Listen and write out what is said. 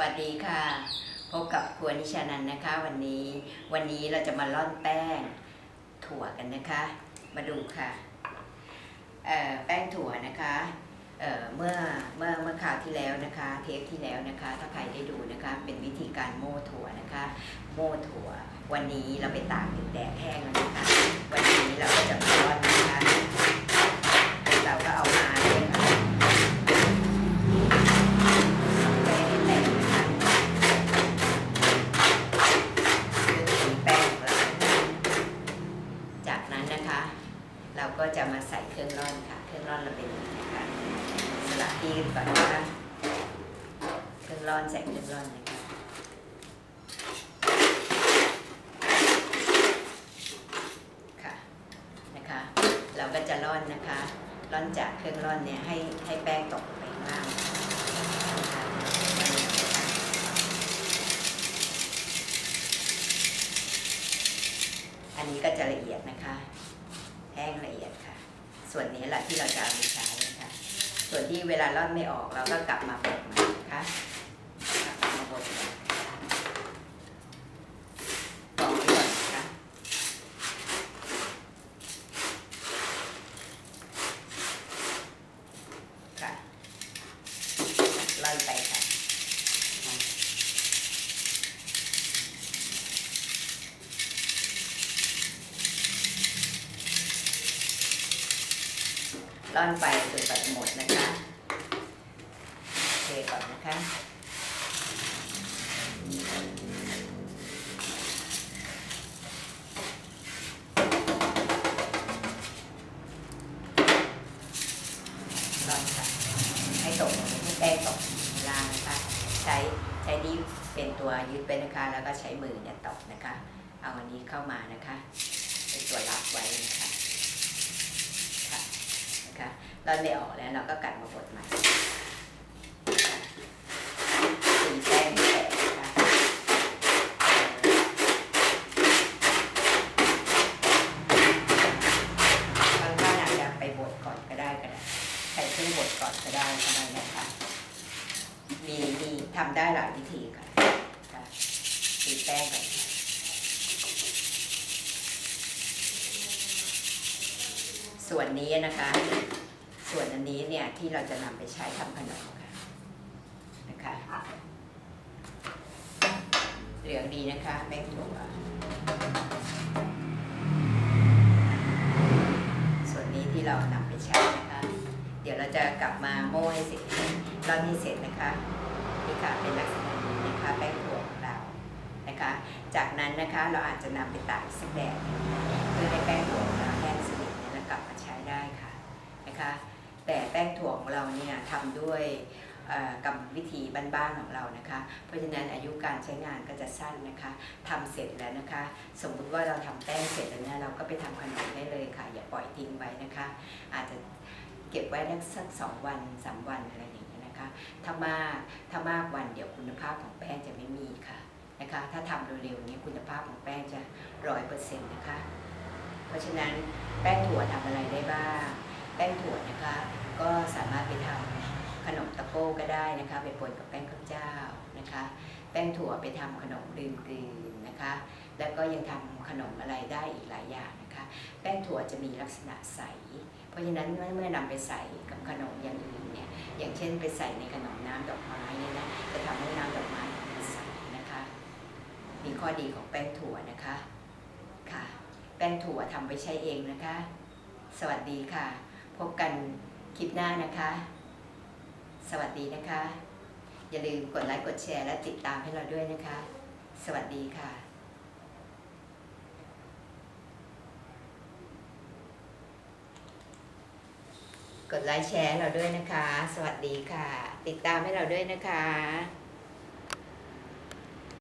วัสดีค่ะ พบกับครัวนิชานันนะคะ วันนี้วันนี้เราจะมาร่อนแป้งถั่วกันนะคะ มาดูค่ะแป้งถั่วนะคะเเมื่อเมื่อเมื่อคราวที่แล้วนะคะ เทปที่แล้วนะคะ ถ้าใครได้ดูนะคะ เป็นวิธีการโม่ถั่วนะคะ โม่ถั่ว วันนี้เราไปตากแดดแห้งแล้วนะคะ วันนี้เราก็จะมาร่อนนะคะ รื่องร่อนค่ะ เครื่องร่อนเราเป็นอย่างนี้นะคะสลับที่กันก่อนนะคะเครื่องร่อนใส่เครื่องร่อนนะคะค่ะนะคะ เราก็จะร่อนนะคะร่อนจากเครื่องร่อนเนี่ยให้ให้แป้งตกลงไปข้างล่างนะคะอันนี้ก็จะละเอียดนะคะ แห้งละเอียดค่ะ ส่วนนี้แหละที่เราจะเอาไปใช้นะคะส่วนที่เวลาร่อนไม่ออกเราก็กลับมาบดใหม่นะคะกลับมาบดใหม่กรองไว้ก่อนนะคะ ค่ะไล่ไปค่ะ ร่อนไปจนกว่าจะหมดนะคะเทก่อนนะคะร่อนค่ะให้ตกให้แป้งตกเวลางนะคะ ใช้ใช้นิ้วเป็นตัวยึดไปนะคะ แล้วก็ใช้มือเนี่ยตกนะคะ เอาอันนี้เข้ามานะคะ เป็นตัวรับไว้นะคะ นะคะเราไม่ออกแล้วเราก็กัดมาบดใหม่สีแป้งแตกนะคะบางท่านอาจจะไปบดก่อนก็ได้ก็ได้ใส่เครื่องบดก่อนก็ได้ก็ได้นะคะมีมีทำได้หลายวิธีค่ะค่ะตีแป้งก่อนค่ะ ส่วนนี้นะคะ ส่วนอันนี้เนี่ยที่เราจะนำไปใช้ทำขนมค่ะนะคะเหลืองดีนะคะแป้งถั่วส่วนนี้ที่เรานำไปใช้นะคะ เดี๋ยวเราจะกลับมาโม่ให้เสร็จร่อนให้เสร็จนะคะนี่ค่ะเป็นลักษณะนี้นะคะแป้งถั่วของเรานะคะ จากนั้นนะคะเราอาจจะนำไปตากสักแดดหนึ่งเพื่อให้แป้งถั่วของเรา นะคะ แต่แป้งถั่วของเราเนี่ยทำด้วยกรรมวิธีบ้านๆของเรานะคะ เพราะฉะนั้นอายุการใช้งานก็จะสั้นนะคะทำเสร็จแล้วนะคะ สมมุติว่าเราทำแป้งเสร็จแล้วเนี่ยเราก็ไปทำขนมได้เลยค่ะ อย่าปล่อยทิ้งไว้นะคะ อาจจะเก็บไว้ได้สักสองวันสามวันอะไรอย่างเงี้ยนะคะ ถ้ามากถ้ามากวันเดี๋ยวคุณภาพของแป้งจะไม่มีค่ะนะคะ ถ้าทำเร็วๆนี้คุณภาพของแป้งจะร้อยเปอร์เซ็นต์นะคะ เพราะฉะนั้นแป้งถั่วทำอะไรได้บ้าง ป้งถั่วนะคะ ก็สามารถไปทำขนมตะโก้ก็ได้นะคะ ไปปนกับแป้งข้าวเจ้านะคะ แป้งถั่วไปทำขนมลืมกลืนนะคะ แล้วก็ยังทำขนมอะไรได้อีกหลายอย่างนะคะ แป้งถั่วจะมีลักษณะใส เพราะฉะนั้นเมื่อนำไปใส่กับขนมอย่างอื่นเนี่ย อย่างเช่นไปใส่ในขนมน้ำดอกไม้เนี่ยนะ จะทำให้น้ำดอกไม้มันใสนะคะ มีข้อดีของแป้งถั่วนะคะ ค่ะ แป้งถั่วทำไปใช้เองนะคะ สวัสดีค่ะ พบกันคลิปหน้านะคะ สวัสดีนะคะ อย่าลืมกดไลค์กดแชร์และติดตามให้เราด้วยนะคะ สวัสดีค่ะกดไลค์แชร์เราด้วยนะคะ สวัสดีค่ะ ติดตามให้เราด้วยนะคะ